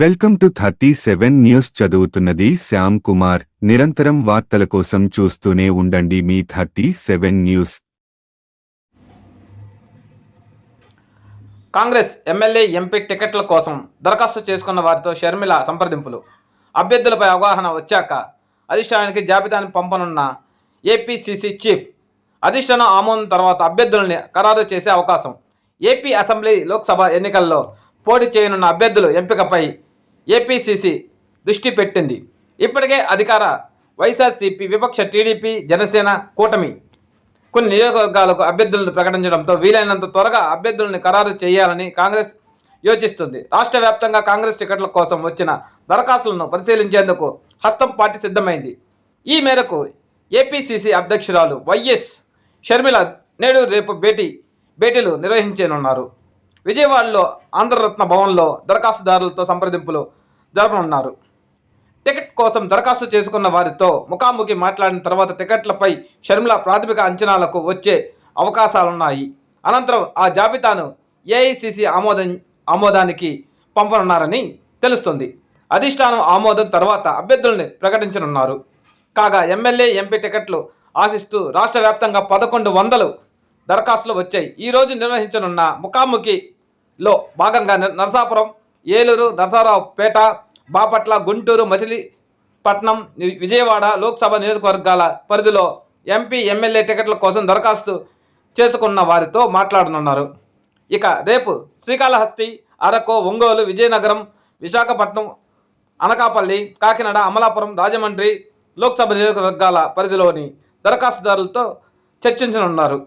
Welcome to thirty seven news చదువుతున్నది శ్యామ్ కుమార్. నిరంతరం వార్తల కోసం చూస్తూనే ఉండండి మీ thirty seven news. Congress MLA MP టికెట్ల కోసం దరఖాస్తు చేసుకున్న వారితో షర్మిల సంప్రదింపులు. అభ్యర్థులపై అవగాహన వచ్చాక అధిష్టానానికి జాబితాను పంపనున్న ఏపీసీసీ చీఫ్ అధిష్టానం ఆమోదం తర్వాత అభ్యర్థులని ఖరారు చేసే అవకాశం ఏపీ అసెంబ్లీ లోక్సభ ఎన్నికల్లో పోటీ చేయనున్న అభ్యర్థుల ఎంపికపై ఏపీసీసీ దృష్టి పెట్టింది. ఇప్పటికే అధికార వైఎస్ఆర్సీపీ విపక్ష టీడీపీ జనసేన కూటమి కొన్ని నియోజకవర్గాలకు అభ్యర్థులను ప్రకటించడంతో వీలైనంత త్వరగా అభ్యర్థులను ఖరారు చేయాలని కాంగ్రెస్ యోచిస్తుంది. రాష్ట్ర వ్యాప్తంగా కాంగ్రెస్ టికెట్ల కోసం వచ్చిన దరఖాస్తులను పరిశీలించేందుకు హస్తం పార్టీ సిద్ధమైంది. ఈ మేరకు ఏపీసీసీ అధ్యక్షురాలు వైఎస్ షర్మిల నేడు రేపు భేటీ భేటీలు నిర్వహించనున్నారు. విజయవాడలో ఆంధ్రరత్న భవన్లో దరఖాస్తుదారులతో సంప్రదింపులు జరపనున్నారు. టికెట్ కోసం దరఖాస్తు చేసుకున్న వారితో ముఖాముఖి మాట్లాడిన తర్వాత టికెట్లపై షర్మిల ప్రాథమిక అంచనాలకు వచ్చే అవకాశాలున్నాయి. అనంతరం ఆ జాబితాను ఏఐసిసి ఆమోదం ఆమోదానికి పంపనున్నారని తెలుస్తుంది. అధిష్టానం ఆమోదం తర్వాత అభ్యర్థుల్ని ప్రకటించనున్నారు. కాగా ఎమ్మెల్యే ఎంపీ టికెట్లు ఆశిస్తూ రాష్ట్ర వ్యాప్తంగా పదకొండు వందలు దరఖాస్తులు వచ్చాయి. ఈరోజు నిర్వహించనున్న ముఖాముఖి లో భాగంగా నరసాపురం ఏలూరు నరసరావుపేట బాపట్ల గుంటూరు మచిలీపట్నం విజయవాడ లోక్సభ నియోజకవర్గాల పరిధిలో ఎంపీ ఎమ్మెల్యే టికెట్ల కోసం దరఖాస్తు చేసుకున్న వారితో మాట్లాడనున్నారు. ఇక రేపు శ్రీకాళహస్తి అరకు ఒంగోలు విజయనగరం విశాఖపట్నం అనకాపల్లి కాకినాడ అమలాపురం రాజమండ్రి లోక్సభ నియోజకవర్గాల పరిధిలోని దరఖాస్తుదారులతో చర్చించనున్నారు.